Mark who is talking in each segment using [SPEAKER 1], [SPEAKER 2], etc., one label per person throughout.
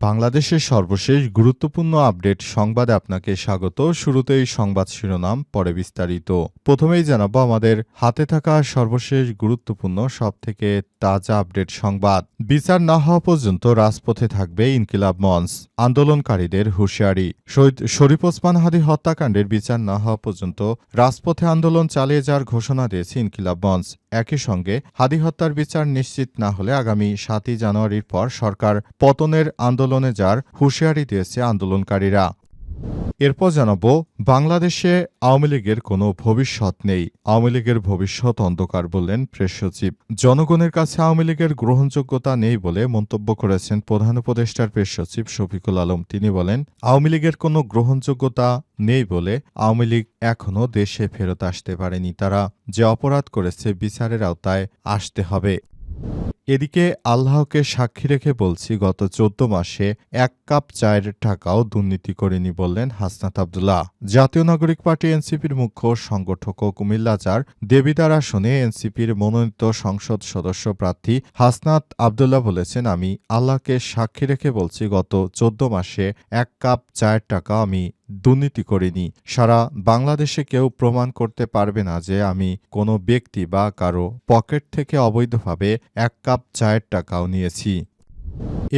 [SPEAKER 1] বাংলাদেশের সর্বশেষ গুরুত্বপূর্ণ আপডেট সংবাদে আপনাকে স্বাগত। শুরুতেই সংবাদ শিরোনাম, পরে বিস্তারিত। প্রথমেই জানাব আমাদের হাতে থাকা সর্বশেষ গুরুত্বপূর্ণ, সবথেকে তাজা আপডেট সংবাদ। বিচার না হওয়া পর্যন্ত রাজপথে থাকবে ইনকিলাব মঞ্চ, আন্দোলনকারীদের হুঁশিয়ারি। শহীদ শরীফ ওসমান হাদি হত্যাকাণ্ডের বিচার না হওয়া পর্যন্ত রাজপথে আন্দোলন চালিয়ে যাওয়ার ঘোষণা দিয়েছে ইনকিলাব মঞ্চ। একই সঙ্গে হাদি হত্যার বিচার নিশ্চিত না হলে আগামী সাতই জানুয়ারির পর সরকার পতনের আন্দোলনে যার হুঁশিয়ারি দিয়েছে আন্দোলনকারীরা। এরপর জানাব, বাংলাদেশে আওয়ামী লীগের কোনো ভবিষ্যৎ নেই। আওয়ামী লীগের ভবিষ্যৎ অন্ধকার বললেন প্রেস সচিব। জনগণের কাছে আওয়ামী লীগের গ্রহণযোগ্যতা নেই বলে মন্তব্য করেছেন প্রধান উপদেষ্টার প্রেস সচিব শফিকুল আলম। তিনি বলেন, আওয়ামী লীগের কোনো গ্রহণযোগ্যতা নেই বলে আওয়ামী লীগ এখনও দেশে ফেরত আসতে পারেনি। তারা যে অপরাধ করেছে বিচারের আওতায় আসতে হবে। এদিকে আল্লাহকে সাক্ষী রেখে বলছি, গত চোদ্দ মাসে এক কাপ চায়ের টাকাও দুর্নীতি করেনি বললেন হাসনাত আবদুল্লাহ। জাতীয় নাগরিক পার্টি এনসিপির মুখ্য সংগঠক ও কুমিল্লাচার দেবিদার আসনে এনসিপির মনোনীত সংসদ সদস্য প্রার্থী হাসনাত আবদুল্লাহ বলেছেন, আমি আল্লাহকে সাক্ষী রেখে বলছি, গত চোদ্দ মাসে এক কাপ চায়ের টাকা আমি দুর্নীতি করিনি। সারা বাংলাদেশে কেউ প্রমাণ করতে পারবে না যে আমি কোনো ব্যক্তি বা কারও পকেট থেকে অবৈধভাবে এক কাপ চায়ের টাকাও নিয়েছি।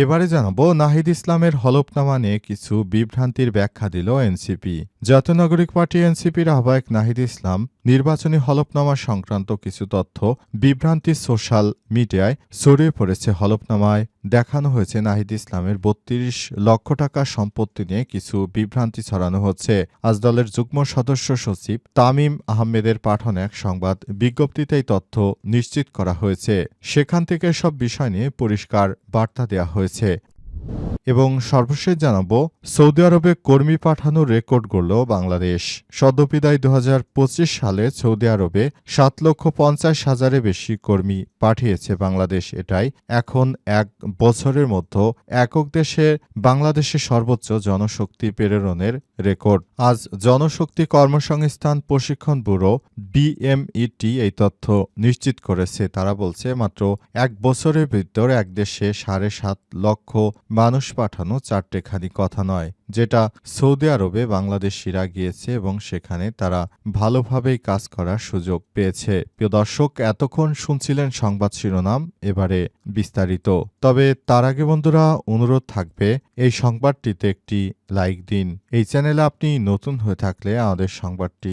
[SPEAKER 1] এবারে জানাব, নাহিদ ইসলামের হলফনামা নিয়ে কিছু বিভ্রান্তির ব্যাখ্যা দিল এনসিপি। জাতীয় নাগরিক পার্টি এনসিপির আহ্বায়ক নাহিদ ইসলাম নির্বাচনী হলফনামা সংক্রান্ত কিছু তথ্য বিভ্রান্তি সোশ্যাল মিডিয়ায় ছড়িয়ে পড়েছে হলফনামায়। দেখানো হয়েছে নাহিদ ইসলামের বত্রিশ লক্ষ টাকা সম্পত্তি নিয়ে কিছু বিভ্রান্তি ছড়ানো হচ্ছে। আজ দলের যুগ্ম সদস্য সচিব তামিম আহমেদের পাঠানো এক সংবাদ বিজ্ঞপ্তিতেই তথ্য নিশ্চিত করা হয়েছে। সেখান থেকে সব বিষয় নিয়ে পরিষ্কার বার্তা দেওয়া হয়েছে। এবং সর্বশেষ জানাব, সৌদি আরবে কর্মী পাঠানোর রেকর্ড গড়ল বাংলাদেশ। সদ্যপিদায় দু হাজার পঁচিশ সালে সৌদি আরবে সাত লক্ষ পঞ্চাশ হাজারে বেশি কর্মী পাঠিয়েছে বাংলাদেশ। এটাই এখন এক বছরের মধ্যে একক দেশে বাংলাদেশে সর্বোচ্চ জনশক্তি প্রেরণের রেকর্ড। আজ জনশক্তি কর্মসংস্থান প্রশিক্ষণ ব্যুরো বিএমইটি এই তথ্য নিশ্চিত করেছে। তারা বলছে, মাত্র এক বছরের ভিতর এক দেশে সাড়ে সাত লক্ষ মানুষ পাঠানো চারটেখানি কথা নয়, যেটা সৌদি আরবে বাংলাদেশিরা গিয়েছে এবং সেখানে তারা ভালোভাবেই কাজ করার সুযোগ পেয়েছে। প্রিয় দর্শক, এতক্ষণ শুনছিলেন সংবাদ শিরোনাম, এবারে বিস্তারিত। তবে তার আগে বন্ধুরা, অনুরোধ থাকবে, এই সংবাদটিতে একটি লাইক দিন। এই চ্যানেলে আপনি নতুন হয়ে থাকলে আমাদের সংবাদটি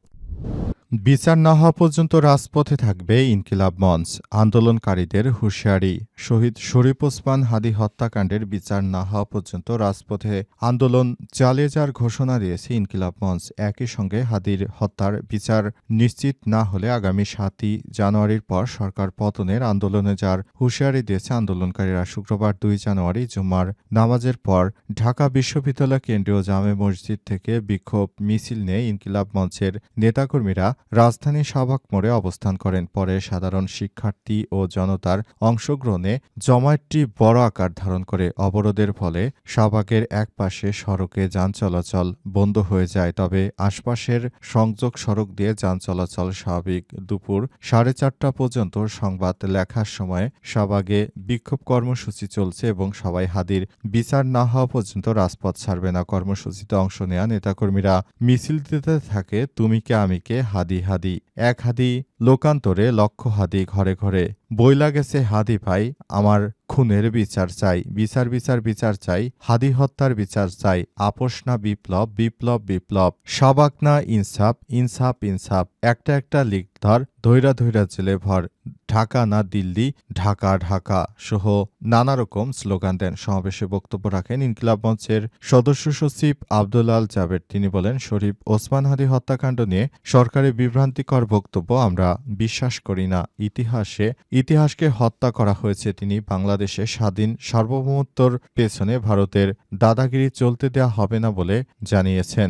[SPEAKER 1] বিচার না হওয়া পর্যন্ত রাজপথে থাকবে ইনকিলাব মঞ্চ। আন্দোলনকারীদের হুঁশিয়ারি। শহীদ শরীফ ওসমান হাদি হত্যাকাণ্ডের বিচার না হওয়া পর্যন্ত রাজপথে আন্দোলন চালিয়ে যাওয়ার ঘোষণা দিয়েছে ইনকিলাব মঞ্চ। একই সঙ্গে হাদির হত্যার বিচার নিশ্চিত না হলে আগামী সাতই জানুয়ারির পর সরকার পতনের আন্দোলনে যার হুঁশিয়ারি দিয়েছে আন্দোলনকারীরা। শুক্রবার দুই জানুয়ারি জুমার নামাজের পর ঢাকা বিশ্ববিদ্যালয় কেন্দ্রীয় জামে মসজিদ থেকে বিক্ষোভ মিছিল নিয়ে ইনকিলাব মঞ্চের নেতাকর্মীরা রাজধানী শাহবাগ মোড়ে অবস্থান করেন। পরে সাধারণ শিক্ষার্থী ও জনতার অংশগ্রহণে জমায়েতটি বড় আকার ধারণ করে। অবরোধের ফলে শাহবাগের এক পাশে সড়কে যান চলাচল বন্ধ হয়ে যায়। তবে আশপাশের সংযোগ সড়ক দিয়ে যান চলাচল স্বাভাবিক। দুপুর সাড়ে চারটা পর্যন্ত সংবাদ লেখার সময় শাহবাগে বিক্ষোভ কর্মসূচি চলছে এবং সবাই হাদির বিচার না হওয়া পর্যন্ত রাজপথ ছাড়বে না। কর্মসূচিতে অংশ নেওয়া নেতাকর্মীরা, মিছিল দিতে থাকে, তুমি কে, আমি কে? হাদি হাদি, এক হাদি লোকান্তরে লক্ষ হাদি ঘরে ঘরে। বইলা গেছে হাদি ভাই আমার খুনের বিচার চাই, বিচার বিচার বিচার চাই, হাদি হত্যার বিচার চাই, আপোষ না বিপ্লব বিপ্লব বিপ্লব। সাবাক না ইনসাফ ইনসাফ ইনসাফ। একটা একটা লিখ ধর, ধৈরা ধৈরা জেলে ভর। ঢাকা না দিল্লি, ঢাকা ঢাকা সহ নানা রকম স্লোগান দেন। সমাবেশে বক্তব্য রাখেন ইনকিলাব মঞ্চের সদস্য সচিব আব্দুলাল জাবের তিনি বলেন, শরীফ ওসমান হাদি হত্যাকাণ্ড নিয়ে সরকারের বিভ্রান্তিকর বক্তব্য আমরা বিশ্বাস করি না। ইতিহাসে, ইতিহাসকে হত্যা করা হয়েছে। তিনি বাংলাদেশে স্বাধীন সার্বভৌমত্বর পেছনে ভারতের দাদাগিরি চলতে দেওয়া হবে না বলে জানিয়েছেন।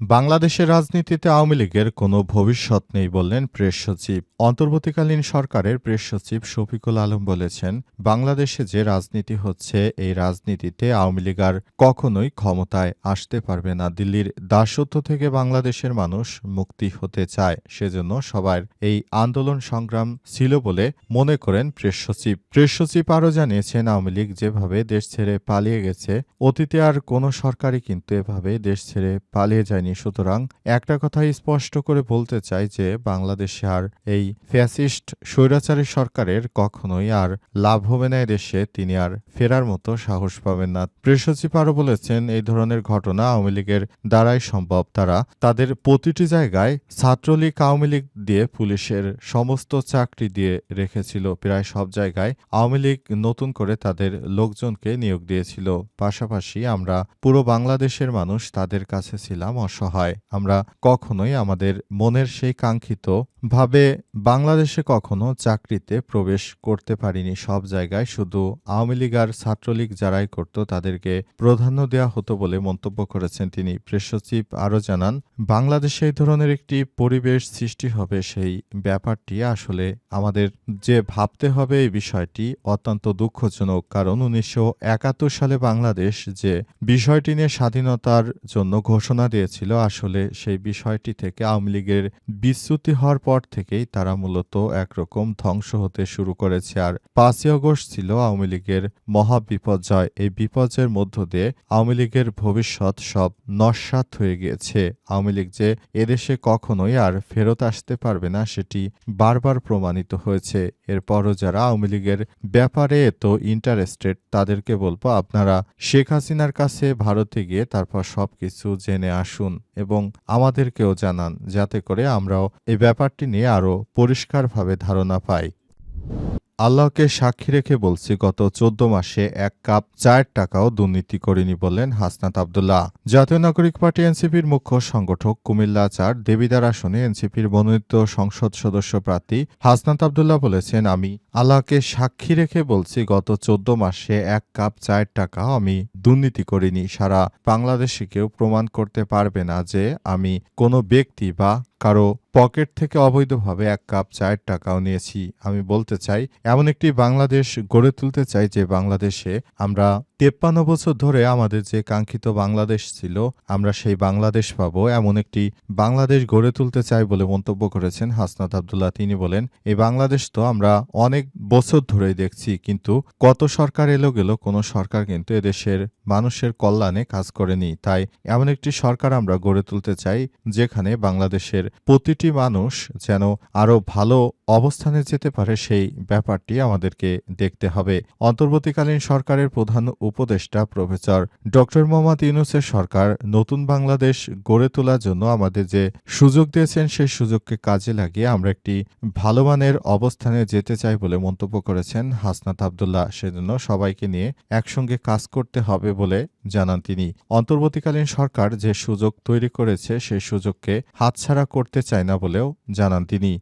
[SPEAKER 1] বাংলাদেশের রাজনীতিতে আওয়ামী লীগের কোনো ভবিষ্যৎ নেই বললেন প্রেস সচিব। অন্তর্বর্তীকালীন সরকারের প্রেস সচিব শফিকুল আলম বলেছেন, বাংলাদেশে যে রাজনীতি হচ্ছে, এই রাজনীতিতে আওয়ামী লীগ আর কখনোই ক্ষমতায় আসতে পারবে না। দিল্লির দাসত্ব থেকে বাংলাদেশের মানুষ মুক্তি হতে চায়, সেজন্য সবার এই আন্দোলন সংগ্রাম ছিল বলে মনে করেন প্রেস সচিব। প্রেস সচিব আরও জানিয়েছেন, আওয়ামী লীগ যেভাবে দেশ ছেড়ে পালিয়ে গেছে, অতীতে আর কোনো সরকারই কিন্তু এভাবে দেশ ছেড়ে পালিয়ে যায়নি। সুতরাং একটা কথা স্পষ্ট করে বলতে চাই যে, বাংলাদেশে আর এই ফ্যাসিস্ট স্বৈরাচারী সরকারের কখনোই আর লাভ হবে না দেশে তিনি আর ফেরার মতো সাহস পাবেন না। সচিব আরও বলেছেন, এই ধরনের ঘটনা আওয়ামী লীগের দ্বারাই সম্ভব। তারা তাদের প্রতিটি জায়গায় ছাত্রলীগ, আওয়ামী লীগ দিয়ে পুলিশের সমস্ত চাকরি দিয়ে রেখেছিল। প্রায় সব জায়গায় আওয়ামী লীগ নতুন করে তাদের লোকজনকে নিয়োগ দিয়েছিল। পাশাপাশি আমরা পুরো বাংলাদেশের মানুষ তাদের কাছে ছিলাম অসহায় আমরা কখনোই আমাদের মনের সেই কাঙ্ক্ষিত ভাবে বাংলাদেশে কখনো চাকরিতে প্রবেশ করতে পারিনি। সব জায়গায় শুধু আওয়ামী লীগ আর ছাত্রলীগ যারাই করত, তাদেরকে প্রাধান্য দেওয়া হতো বলে মন্তব্য করেছেন তিনি। প্রেস সচিব আরও জানান, বাংলাদেশে এই ধরনের একটি পরিবেশ সৃষ্টি হবে, সেই ব্যাপারটি আসলে আমাদের যে ভাবতে হবে এই বিষয়টি অত্যন্ত দুঃখজনক। কারণ উনিশশো একাত্তর সালে বাংলাদেশ যে বিষয়টি নিয়ে স্বাধীনতার জন্য ঘোষণা দিয়েছিল আসলে সেই বিষয়টি থেকে আওয়ামী লীগের বিচ্যুতি হওয়ার পর থেকেই তারা মূলত একরকম ধ্বংস হতে শুরু করেছে। আর পাঁচই আগস্ট ছিল আওয়ামী লীগের মহাবিপর্যয় এই বিপর্যয়ের মধ্য দিয়ে আওয়ামী লীগের ভবিষ্যৎ সব নস্বাত হয়ে গিয়েছে। আওয়ামী লীগ যে এদেশে কখনোই আর ফেরত আসতে পারবে না, সেটি বারবার প্রমাণিত হয়েছে। এরপরও যারা আওয়ামী লীগের ব্যাপারে এত ইন্টারেস্টেড তাদেরকে বলব আপনারা শেখ হাসিনার কাছে, ভারতে গিয়ে তারপর সবকিছু জেনে আসুন। এবং আমাদেরকেও জানান যাতে করে আমরাও এই ব্যাপারটি নিয়ে আরও পরিষ্কারভাবে ধারণা পাই। আল্লাহকে সাক্ষী রেখে বলছি, গত চোদ্দ মাসে এক কাপ চায়ের টাকাও দুর্নীতি করেনি বললেন হাসনাত আবদুল্লাহ। জাতীয় নাগরিক পার্টি এনসিপির মুখ্য সংগঠক কুমিল্লা চার দেবিদার আসনে এনসিপির মনোনীত সংসদ সদস্য প্রার্থী হাসনাত আবদুল্লাহ বলেছেন, আমি আল্লাহকে সাক্ষী রেখে বলছি, গত চোদ্দ মাসে এক কাপ চায়ের টাকা আমি দুর্নীতি করিনি। সারা বাংলাদেশে কেউ প্রমাণ করতে পারবে না যে আমি কোনো ব্যক্তি বা কারও পকেট থেকে অবৈধভাবে এক কাপ চায়ের টাকাও নিয়েছি। আমি বলতে চাই এমন একটি বাংলাদেশ গড়ে তুলতে চাই যে বাংলাদেশে আমরা তেপ্পান্ন বছর ধরে আমাদের যে কাঙ্ক্ষিত বাংলাদেশ ছিল, আমরা সেই বাংলাদেশ পাব। এমন একটি বাংলাদেশ গড়ে তুলতে চাই বলে মন্তব্য করেছেন হাসনাত আবদুল্লাহ। তিনি বলেন এই বাংলাদেশ তো আমরা অনেক বছর ধরেই দেখছি, কিন্তু কত সরকার এলো গেল কোনো সরকার কিন্তু এদেশের মানুষের কল্যাণে কাজ করেনি। তাই এমন একটি সরকার আমরা গড়ে তুলতে চাই, যেখানে বাংলাদেশের প্রতিটি মানুষ যেন আরও ভালো অবস্থানে যেতে পারে সেই ব্যাপারটি আমাদেরকে দেখতে হবে। অন্তর্বর্তীকালীন সরকারের প্রধান উপদেষ্টা প্রফেসর ডক্টর মোহাম্মদ ইউনুসের সরকার নতুন বাংলাদেশ গড়ে তোলার জন্য আমাদের যে সুযোগ দিয়েছেন, সেই সুযোগকে কাজে লাগিয়ে আমরা একটি ভালো মানের অবস্থানে যেতে চাই বলে মন্তব্য করেছেন হাসনাত আবদুল্লাহ। সেজন্য সবাইকে নিয়ে একসঙ্গে কাজ করতে হবে বলে জানান তিনি। অন্তর্বর্তীকালীন সরকার যে সুযোগ তৈরি করেছে, সেই সুযোগকে হাতছাড়া করতে চায় না বলেও জানান তিনি।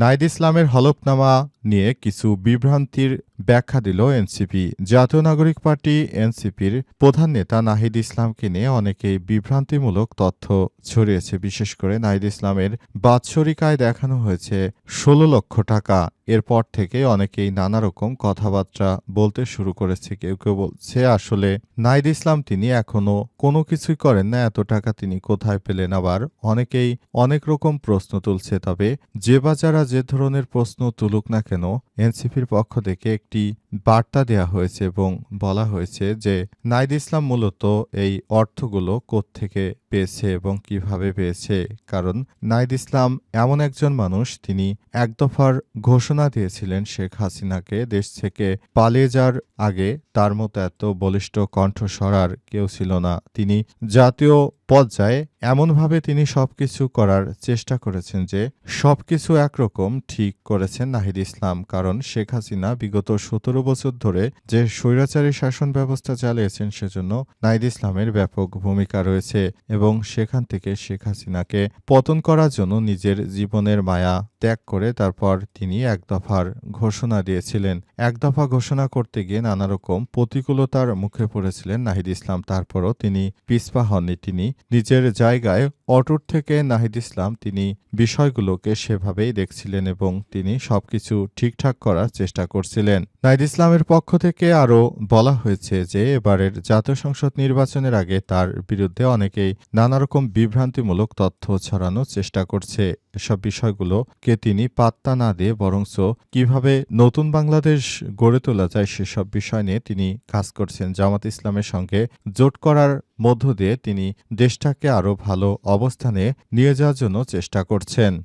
[SPEAKER 1] নাইদ ইসলামের হলফনামা নিয়ে কিছু বিভ্রান্তির ব্যাখ্যা দিল এনসিপি। জাতীয় নাগরিক পার্টি এনসিপির প্রধান নেতা নাহিদ ইসলামকে নিয়ে অনেকেই বিভ্রান্তিমূলক তথ্য ছড়িয়েছে। বিশেষ করে নাহিদ ইসলামের বাৎসরিক আয় দেখানো হয়েছে ষোলো লক্ষ টাকা। এরপর থেকে অনেকেই নানা রকম কথাবার্তা বলতে শুরু করেছে, কেউ কেউ বলছে, আসলে নাহিদ ইসলাম তিনি এখনও কোনো কিছুই করেন না, এত টাকা তিনি কোথায় পেলেন? আবার অনেকেই অনেক রকম প্রশ্ন তুলছে, তবে যে বা যারা যে ধরনের প্রশ্ন তুলুক না কেন এনসিপির পক্ষ থেকে একটি বার্তা দেয়া হয়েছে এবং বলা হয়েছে যে নাইদ ইসলাম মূলত এই অর্থগুলো থেকে পেয়েছে এবং কীভাবে পেয়েছে। কারণ নাইদ ইসলাম এমন একজন মানুষ, তিনি এক দফার ঘোষণা দিয়েছিলেন শেখ হাসিনাকে, দেশ থেকে পালিয়ে যাওয়ার আগে তার মতো এত বলিষ্ঠ কণ্ঠস্বর আর কেউ ছিল না। তিনি জাতীয় পর্যায়ে এমনভাবে তিনি সবকিছু করার চেষ্টা করেছেন যে সবকিছু একরকম ঠিক করেছেন নাহিদ ইসলাম। কারণ শেখ হাসিনা বিগত সতেরো বছর ধরে যে স্বৈরাচারী শাসন ব্যবস্থা চালিয়েছেন সেজন্য নাহিদ ইসলামের ব্যাপক ভূমিকা রয়েছে এবং সেখান থেকে শেখ হাসিনাকে পতন করার জন্য নিজের জীবনের মায়া ত্যাগ করে তারপর তিনি এক দফার ঘোষণা দিয়েছিলেন। এক দফা ঘোষণা করতে গিয়ে নানা রকম প্রতিকূলতার মুখে পড়েছিলেন নাহিদ ইসলাম। তারপরও তিনি পিছপা হননি। তিনি নিজের জায়গায় অটুট থেকে নাহিদ ইসলাম তিনি বিষয়গুলোকে সেভাবেই দেখছিলেন এবং তিনি সবকিছু ঠিকঠাক করার চেষ্টা করছিলেন। নাইদ ইসলামের পক্ষ থেকে আরও বলা হয়েছে যে, এবারের জাতীয় সংসদ নির্বাচনের আগে তার বিরুদ্ধে অনেকেই নানা রকম বিভ্রান্তিমূলক তথ্য ছড়ানোর চেষ্টা করছে। এসব বিষয়গুলোকে তিনি পাত্তা না দিয়ে বরংস কীভাবে নতুন বাংলাদেশ গড়ে তোলা যায় সেসব বিষয় নিয়ে তিনি কাজ করছেন। জামাত ইসলামের সঙ্গে জোট করার মধ্য দিয়ে তিনি দেশটাকে আরও ভালো অবস্থানে নিয়ে যাওয়ার জন্য চেষ্টা করছেন।